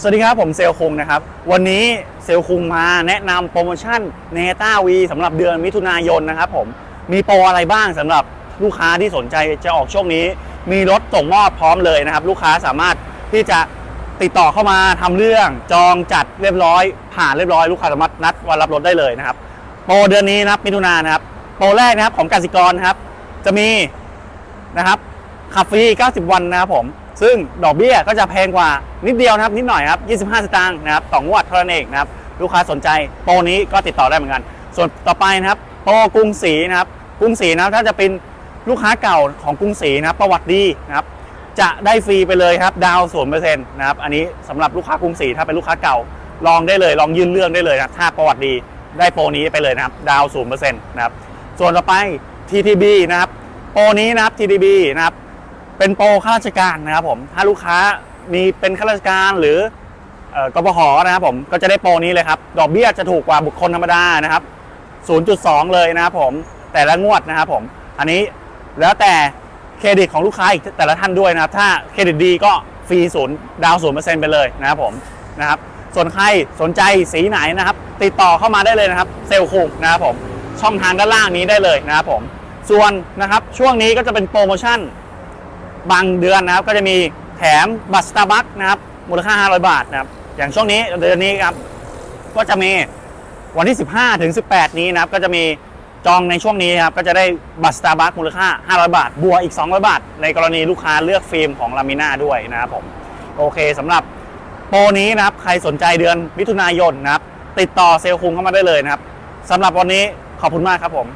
สวัสดีครับ ผมเซลคุงนะครับ วันนี้เซลคุงมาแนะนำโปรโมชั่นเนต้าวีสำหรับเดือนมิถุนายนนะครับผมมีโปรอะไรบ้างสำหรับลูกค้าที่สนใจจะออกช่วงนี้ มีรถส่งมอบพร้อมเลยนะครับ ลูกค้าสามารถที่จะติดต่อเข้ามาทำเรื่องจองจัดเรียบร้อย ผ่านเรียบร้อยลูกค้าสามารถนัดวันรับรถได้เลยนะครับ โปรเดือนนี้นะครับมิถุนายนนะครับโปรแรกนะครับของกสิกรนะครับ จะมีนะครับขับฟรี 90 วันนะครับผม ซึ่งดอกเบี้ยก็จะแพงกว่านิดเดียวนะครับนิดหน่อยครับ 25 สตางค์นะครับต่องวดเท่านั้นเองนะครับลูกค้าสนใจโปรนี้ก็ติดต่อได้เหมือนกัน ส่วนต่อไปนะครับโปรกรุงศรีนะครับกรุงศรีนะครับถ้าจะเป็นลูกค้าเก่าของกรุงศรีนะครับประวัติดีนะครับจะได้ฟรีไปเลยครับดาวศูนย์เปอร์เซ็นต์นะครับอันนี้สำหรับลูกค้ากรุงศรีถ้าเป็นลูกค้าเก่าลองได้เลยลองยื่นเรื่องได้เลยนะถ้าประวัติดีได้โปรนี้ไปเลยนะครับดาวศูนย์เปอร์เซ็นต์นะครับส่วนต่อไป TTB นะครับโปรนี้นะครับ TTB นะครับ เป็นโปรข้าราชการนะครับผมถ้าลูกค้ามีเป็นข้าราชการหรือเอ่อกปหนะครับผมก็จะได้โปรนี้เลยครับ ดอกเบี้ยจะถูกกว่าบุคคลธรรมดานะครับ 0.2 เลยนะครับผมแต่ละงวดนะครับผมอันนี้แล้วแต่เครดิตของลูกค้าอีกแต่ละท่านด้วยนะครับ ถ้าเครดิตดีก็ฟรีศูนย์ดาวศูนย์เปอร์เซ็นต์ไปเลยนะครับผมนะครับส่วนใครสนใจสีไหนนะครับ ติดต่อเข้ามาได้เลยนะครับ เซลล์คุงนะครับผมช่องทางด้านล่างนี้ได้เลยนะครับผมส่วนนะครับช่วงนี้ก็จะเป็นโปรโมชั่น บางเดือนนะครับก็จะมีแถมบัตรสตาร์บัคนะครับมูลค่า 500 บาทนะครับอย่างช่วงนี้เดือนนี้ครับก็จะมีวันที่ 15 ถึง 18 นี้นะครับก็จะมีจองในช่วงนี้ครับก็จะได้บัตรสตาร์บัคมูลค่า 500 บาท บวกอีก 200 บาท ในกรณีลูกค้าเลือกฟิล์มของลามิน่าด้วยนะครับผมโอเคสำหรับโปรนี้นะครับใครสนใจเดือนมิถุนายนนะครับติดต่อเซลล์คุงเข้ามาได้เลยนะครับสำหรับวันนี้ขอบคุณมากครับผม